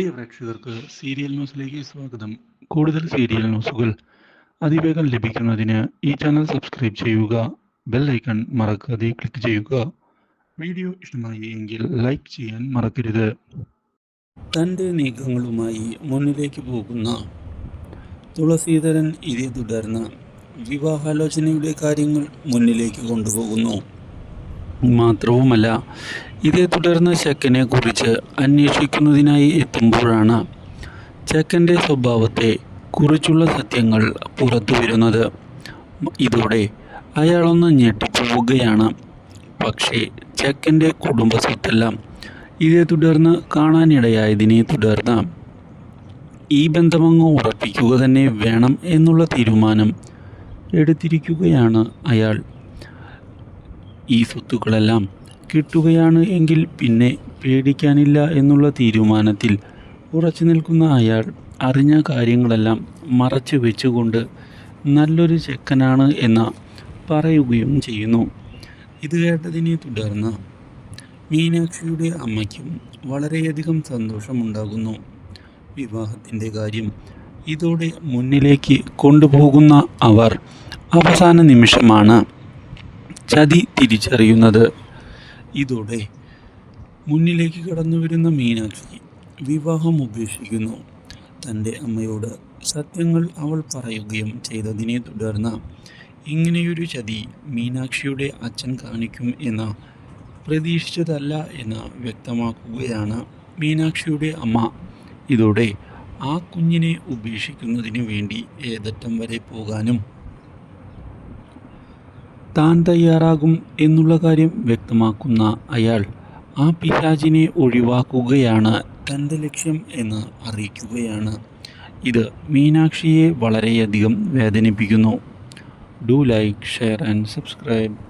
പ്രിയ പ്രേക്ഷകർക്ക് സീരിയൽ ന്യൂസിലേക്ക് സ്വാഗതം. കൂടുതൽ സീരിയൽ ന്യൂസുകൾ അതിവേഗം ലഭിക്കുന്നതിന് ഈ ചാനൽ സബ്സ്ക്രൈബ് ചെയ്യുക ബെൽ ഐക്കൺ മറക്കാതെ ക്ലിക്ക് ചെയ്യുക. വീഡിയോ ഇഷ്ടമായി എങ്കിൽ ലൈക്ക് ചെയ്യാൻ മറക്കരുത്. തന്റെ നീക്കങ്ങളുമായി മുന്നിലേക്ക് പോകുന്ന തുളസീധരൻ ഇതേ തുടർന്ന് വിവാഹാലോചനയുടെ കാര്യങ്ങൾ മുന്നിലേക്ക് കൊണ്ടുപോകുന്നു. മാത്രവുമല്ല ഇതേ തുടർന്ന് ചെക്കനെ കുറിച്ച് അന്വേഷിക്കുന്നതിനായി എത്തുമ്പോഴാണ് ചെക്കന്റെ സ്വഭാവത്തെ കുറിച്ചുള്ള സത്യങ്ങൾ പുറത്തു വരുന്നത്. ഇതോടെ അയാളൊന്ന് ഞെട്ടിപ്പോവുകയാണ്. പക്ഷേ ചെക്കന്റെ കുടുംബ സ്വത്തെല്ലാം ഇതേ തുടർന്ന് കാണാനിടയായതിനെ തുടർന്ന് ഈ ബന്ധമങ്ങ് ഉറപ്പിക്കുക തന്നെ വേണം എന്നുള്ള തീരുമാനം എടുത്തിരിക്കുകയാണ് അയാൾ. ഈ സ്വത്തുക്കളെല്ലാം കിട്ടുകയാണ് എങ്കിൽ പിന്നെ പേടിക്കാനില്ല എന്നുള്ള തീരുമാനത്തിൽ ഉറച്ചു നിൽക്കുന്ന അയാൾ അറിഞ്ഞ കാര്യങ്ങളെല്ലാം മറച്ചു വെച്ചുകൊണ്ട് നല്ലൊരു ചെക്കനാണ് എന്ന പറയുകയും ചെയ്യുന്നു. ഇത് കേട്ടതിനെ തുടർന്ന് മീനാക്ഷിയുടെ അമ്മയ്ക്കും വളരെയധികം സന്തോഷമുണ്ടാകുന്നു. വിവാഹത്തിന്റെ കാര്യം ഇതോടെ മുന്നിലേക്ക് കൊണ്ടുപോകുന്ന അവർ അവസാന നിമിഷമാണ്. ചതി തിരിച്ചറിയുന്നത്. ഇതോടെ മുന്നിലേക്ക് കടന്നു വരുന്ന മീനാക്ഷി വിവാഹം ഉപേക്ഷിക്കുന്നു. തന്റെ അമ്മയോട് സത്യങ്ങൾ അവൾ പറയുകയും ചെയ്തതിനെ തുടർന്ന് ഇങ്ങനെയൊരു ചതി മീനാക്ഷിയുടെ അച്ഛൻ കാണിക്കും എന്ന് പ്രതീക്ഷിച്ചതല്ല എന്ന് വ്യക്തമാക്കുകയാണ് മീനാക്ഷിയുടെ അമ്മ. ഇതോടെ ആ കുഞ്ഞിനെ ഉപേക്ഷിക്കുന്നതിന് വേണ്ടി ഏതറ്റം വരെ പോകാനും താൻ തയ്യാറാകും എന്നുള്ള കാര്യം വ്യക്തമാക്കുന്ന അയാൾ ആ പിശാചിനെ ഒഴിവാക്കുകയാണ് തന്റെ ലക്ഷ്യം എന്ന് അറിയിക്കുകയാണ്. ഇത് മീനാക്ഷിയെ വളരെയധികം വേദനിപ്പിക്കുന്നു. Do like share and subscribe.